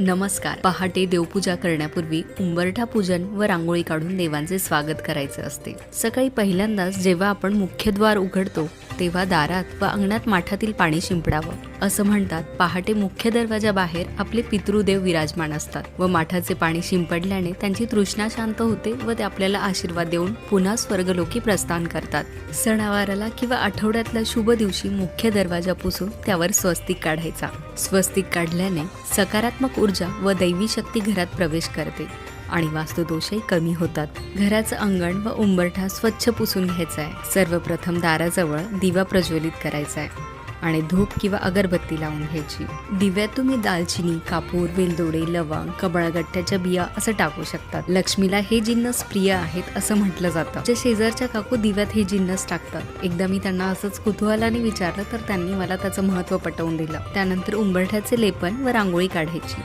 नमस्कार. पहाटे देवपूजा करण्यापूर्वी उंबरठा पूजन व रांगोळी काढून देवांचे स्वागत करायचे असते. सकाळी पहिल्यांदाच जेव्हा आपण मुख्यद्वार उघडतो तेव्हा दारात व अंगणात माठातील पाणी शिंपडावं. असं म्हणतात पहाटे मुख्य दरवाजाबाहेर आपले पितृदेव विराजमान असतात व माठाचे पाणी शिंपडल्याने त्यांची तृष्णा शांत होते व ते आपल्याला आशीर्वाद देऊन पुन्हा स्वर्गलोकी प्रस्थान करतात. सणावाराला किंवा आठवड्यातल्या शुभ दिवशी मुख्य दरवाजा पुसून त्यावर स्वस्तिक काढायचा. स्वस्तिक काढल्याने सकारात्मक ऊर्जा व दैवी शक्ती घरात प्रवेश करते. आणि वास्तुदोषही कमी होतात. घराचं अंगण व उंबरठा स्वच्छ पुसून घ्यायचा आहे सर्वप्रथम दाराजवळ दिवा प्रज्वलित करायचा आहे आणि धूप किंवा अगरबत्ती लावून घ्यायची. दिव्यात तुम्ही दालचिनी कापूर वेलदोडे लवंग कबळगट्ट्याच्या बिया असं टाकू शकतात. लक्ष्मीला हे जिन्नस प्रिय आहेत असं म्हटलं जातं. जे शेजारच्या काकू दिव्यात हे जिन्नस टाकतात. एकदा मी त्यांना असंच कुतूहलाने विचारलं तर त्यांनी मला त्याचं महत्त्व पटवून दिलं. त्यानंतर उंबरठ्याचे लेपन व रांगोळी काढायची.